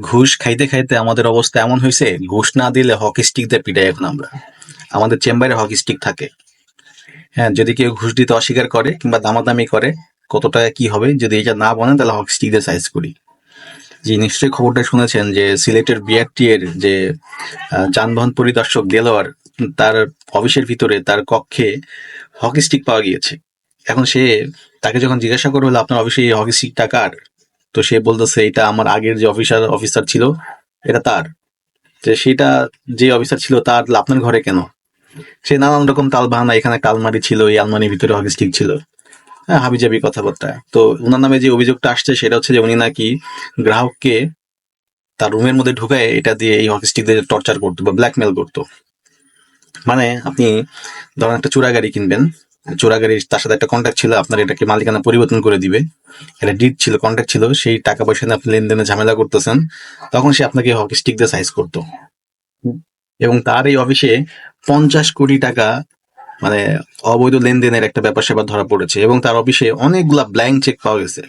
ঘুষ খাইতে খাইতে আমাদের অবস্থা এমন হয়েছে ঘুষ না দিলে হকি স্টিক দিয়ে পিটাই এখন আমরা। আমাদের চেম্বারে হকি স্টিক থাকে। হ্যাঁ যদি কেউ ঘুষ দিতে অস্বীকার করে কিংবা দামাদামি করে, কত টাকা কি হবে? যদি এটা না বনে তাহলে হকি স্টিক দিয়ে সাইজ করি। যে নিশ্চয়ই খবরটা শুনেছেন যে সিলেটের বিআরটি এর যে যানবাহন পরিদর্শক দেলোয়ার, তার অফিসের ভিতরে তার কক্ষে হকি স্টিক পাওয়া গিয়েছে। এখন সে তাকে যখন জিজ্ঞাসা করবে আপনার অফিসে এই হকি স্টিকটা কার? তো সে বলতেছে, এটা আমার আগের যে অফিসার অফিসার ছিল, এটা তার। যে সেটা যে অফিসার ছিল, তার আপনার ঘরে কেন? সে নানান রকম তাল বাহানা এখানে একটা আলমারি ছিল, এই আলমারির ভিতরে হকি স্টিক ছিল। হ্যাঁ হাবিজাবি কথাবার্তা তো ওনার নামে যে অভিযোগটা আসছে, সেটা হচ্ছে যে উনি নাকি গ্রাহককে তার রুমের মধ্যে ঢুকায়, এটা দিয়ে এই হকি স্টিক দিয়ে টর্চার করতো বা ব্ল্যাকমেল করতো। মানে আপনি ধরেন একটা চোরা গাড়ি কিনবেন চোরা গাড়ির তার সাথে একটা কন্ট্যাক্ট ছিল, আপনার এটাকে মালিকানা পরিবর্তন করে দিবে। এটা ডিট ছিল কন্ট্যাক্ট ছিল, সেই টাকা পয়সা আপনি লেনদেনে ঝামেলা করতেছেন, তখন সে আপনাকে হকি স্টিক দিয়ে সাইজ করতো। এবং তার এই অফিসে পঞ্চাশ কোটি টাকা মানে অবৈধ লেনদেনের একটা ব্যাপার সেবার ধরা পড়েছে এবং তার অফিসে অনেকগুলা ব্ল্যাঙ্ক চেক পাওয়া গেছে।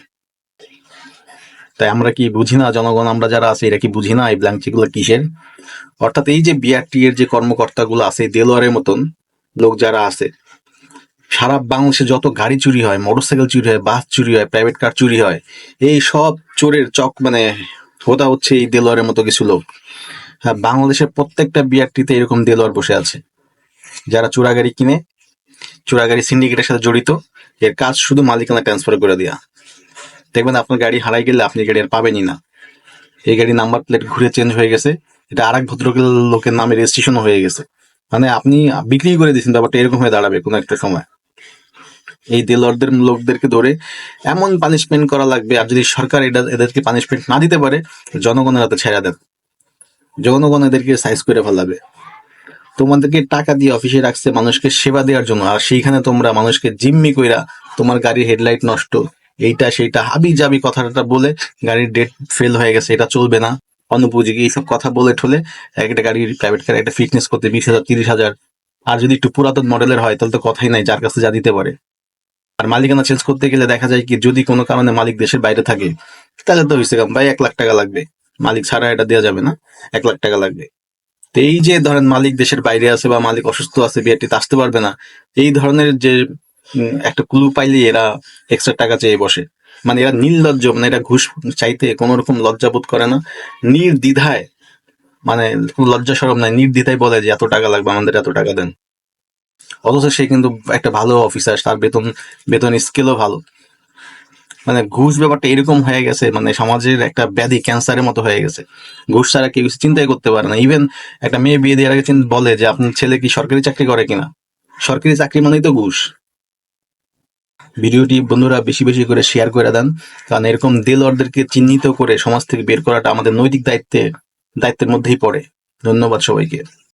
তাই আমরা কি বুঝি না, জনগণ, আমরা যারা আছে, এরা কি বুঝি না এই ব্ল্যাঙ্ক চেক কিসের? অর্থাৎ এই যে বিআরটি এর যে কর্মকর্তাগুলো আছে দেলোয়ারের মতন লোক যারা আছে সারা বাংলাদেশে যত গাড়ি চুরি হয় মোটরসাইকেল চুরি হয় বাস চুরি হয় প্রাইভেট কার চুরি হয়, এই সব চোরের চক মানে হোদা হচ্ছে এই দেলোয়ারের মতো কিছু লোক। হ্যাঁ বাংলাদেশের প্রত্যেকটা বিআরটিতে এরকম দেলোয়ার বসে আছে। যারা চোরা গাড়ি কিনে, চোরা গাড়ি সিন্ডিকেটের সাথে জড়িত, এর কাজ শুধু মালিকানা ট্রান্সফার করে দেওয়া দেখবেন আপনার গাড়ি হারাই গেলে আপনি গাড়ি আর পাবেনই না। এই গাড়ির নাম্বার প্লেট ঘুরে চেঞ্জ হয়ে গেছে, এটা আর এক ভদ্রকের লোকের নামে রেজিস্ট্রেশনও হয়ে গেছে। মানে আপনি বিক্রি করে দিয়েছেন, ব্যাপারটা এরকম হয়ে দাঁড়াবে কোনো একটা সময়। এই দেলরদের লোকদেরকে ধরে এমন পানিশমেন্ট করা লাগবে, আর যদি সরকার এটা, এদেরকে পানিশমেন্ট না দিতে পারে জনগণের হাতে ছেড়ে দেন জনগণ এদেরকে সাইজ করে ফেলাবে। তোমাদেরকে টাকা দিয়ে অফিসে রাখছে, মানুষকে সেবা দেওয়ার জন্য, আর সেইখানে তোমরা মানুষকে জিম্মি কইরা তোমার গাড়ির হেডলাইট নষ্ট। এইটা সেইটা হাবি জাবি কথাটা বলে গাড়ির ডেট ফেল হয়ে গেছে, এটা চলবে না। অনুপযোগী এইসব কথা বলে ঠলে একটা গাড়ির প্রাইভেট কার একটা ফিটনেস করতে বিশ হাজার, তিরিশ হাজার। আর যদি একটু পুরাতন মডেলের হয়, তাহলে তো কথাই নাই, যার কাছে যা দিতে পারে। আর মালিকানা চেঞ্জ করতে গেলে দেখা যায় কি, যদি কোনো কারণে মালিক দেশের বাইরে থাকে, তাহলে তো হয়েছে ভাই এক লাখ টাকা লাগবে। মালিক ছাড়া এটা দেওয়া যাবে না, এক লাখ টাকা লাগবে। তো এই যে ধরেন মালিক দেশের বাইরে আছে বা মালিক অসুস্থ আছে বিআরটিতে আসতে পারবে না, এই ধরনের যে একটা ক্লু পাইলে এরা এক্সট্রা টাকা চেয়ে বসে। মানে এরা নির্লজ্জ মানে এরা ঘুষ চাইতে কোনো রকম লজ্জা বোধ করে না। নির্দ্বিধায় মানে লজ্জা সরম নাই, নির্দ্বিধায় বলে যে এত টাকা লাগবে, আমাদের এত টাকা দেন। অথচ সে কিন্তু একটা ভালো অফিসার তার বেতন বেতন স্কেলও ভালো। মানে ঘুষ ব্যাপারটা এরকম হয়ে গেছে মানে সমাজের একটা ব্যাধি ক্যান্সারের মতো হয়ে গেছে। ঘুষ ছাড়া কেউ চিন্তাই করতে পারে না। ইভেন একটা মেয়ে বিয়ে দেওয়ার আগে বলে যে, আপনার ছেলে কি সরকারি চাকরি করে কিনা? সরকারি চাকরি মানেই তো ঘুষ। ভিডিওটি বন্ধুরা বেশি বেশি করে শেয়ার করে দেন, কারণ এরকম দেলওয়ারদেরকে চিহ্নিত করে সমাজ থেকে বের করাটা আমাদের নৈতিক দায়িত্বে, দায়িত্বের মধ্যেই পড়ে। ধন্যবাদ সবাইকে।